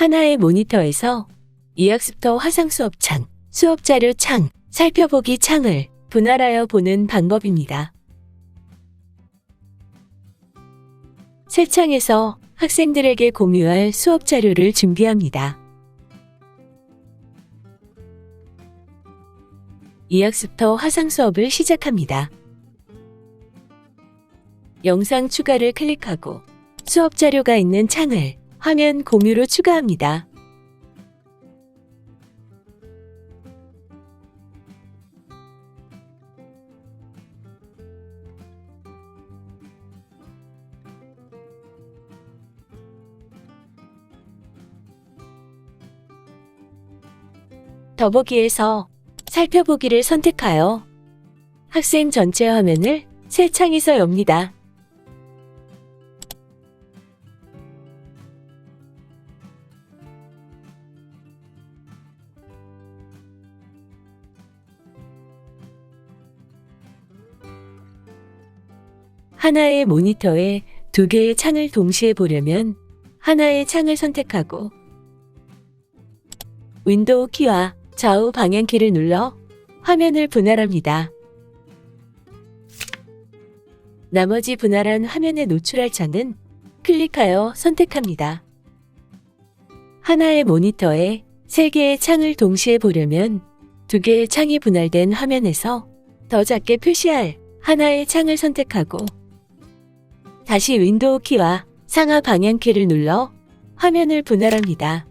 하나의 모니터에서 이학습터 화상 수업 창, 수업 자료 창, 살펴보기 창을 분할하여 보는 방법입니다. 새 창에서 학생들에게 공유할 수업 자료를 준비합니다. 이학습터 화상 수업을 시작합니다. 영상 추가를 클릭하고 수업 자료가 있는 창을 화면 공유로 추가합니다. 더보기에서 살펴보기를 선택하여 학생 전체 화면을 새 창에서 엽니다. 하나의 모니터에 두 개의 창을 동시에 보려면 하나의 창을 선택하고 윈도우 키와 좌우 방향키를 눌러 화면을 분할합니다. 나머지 분할한 화면에 노출할 창은 클릭하여 선택합니다. 하나의 모니터에 세 개의 창을 동시에 보려면 두 개의 창이 분할된 화면에서 더 작게 표시할 하나의 창을 선택하고 다시 윈도우 키와 상하 방향키를 눌러 화면을 분할합니다.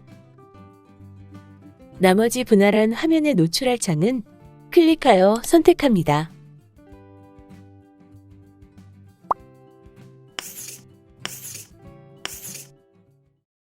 나머지 분할한 화면에 노출할 창은 클릭하여 선택합니다.